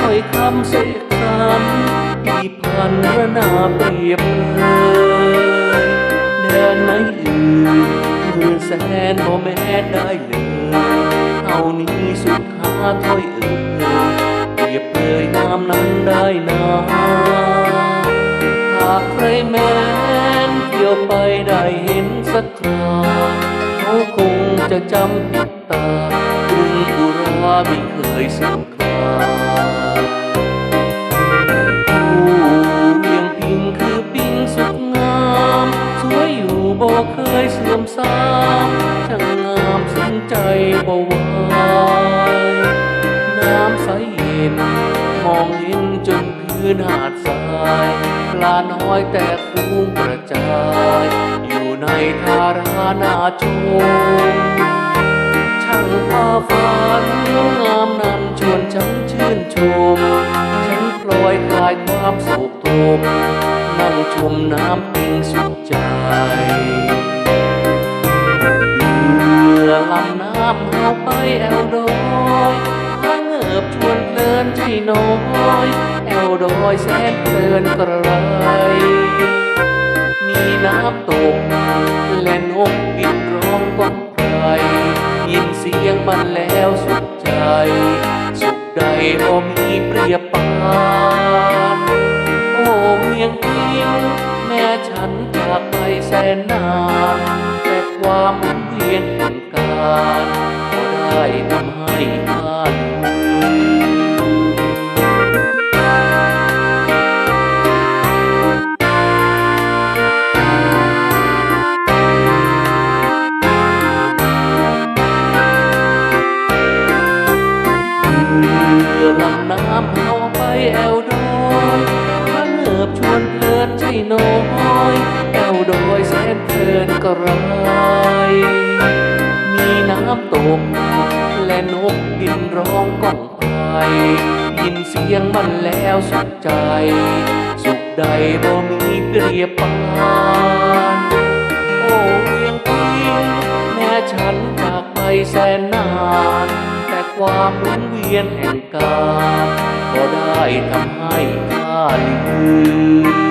ถ้อยคำเสกสรรที่พันระนาเปรียบเลยแดนไหนอื่นหมื่นแสนบ่แม้ได้เลยเท่านี้สุดหาถ้อยอื่นเปรียบเลยงามนั้นได้นาหากใครแม้นเที่ยวไปได้เห็นสักคราเขาคงจะจำติดตาก ใจบ่ไหวน้ำใสเย็นมองเห็นจนพื้นหาดทรายปลาน้อยแต่ฟูงกระจาย อยู่ในทารานาชมช่างพาฝันงามนั้นชวนฉันชื่นชมฉันปล่อยคลายความโศกโทมนั่งชมน้ำปิงสุขใจ นเพลินใจน้อยแอวดอยแสนเพลินกระไรมีน้ำตก และนกบินร้องก้องไพรยินเสียงมันแล้วสุขใจ สุขใดบ่มีเปรียบปานโอ้เวียงพิงแม้ฉันจากไปแสนนาน นใจน้อยแอวดอยแสนเพลินก็ไรมีน้ำตก และนกบินร้องก้องไพรยินเสียงมันแล้วสุขใจ สุขใดบ่มีเปรียบปานโอ้เวียงพิงแม้ฉันจากไปแสนนานแต่ความหมุนเวียนแห่งการก็ได้ทำให้ข้าลืม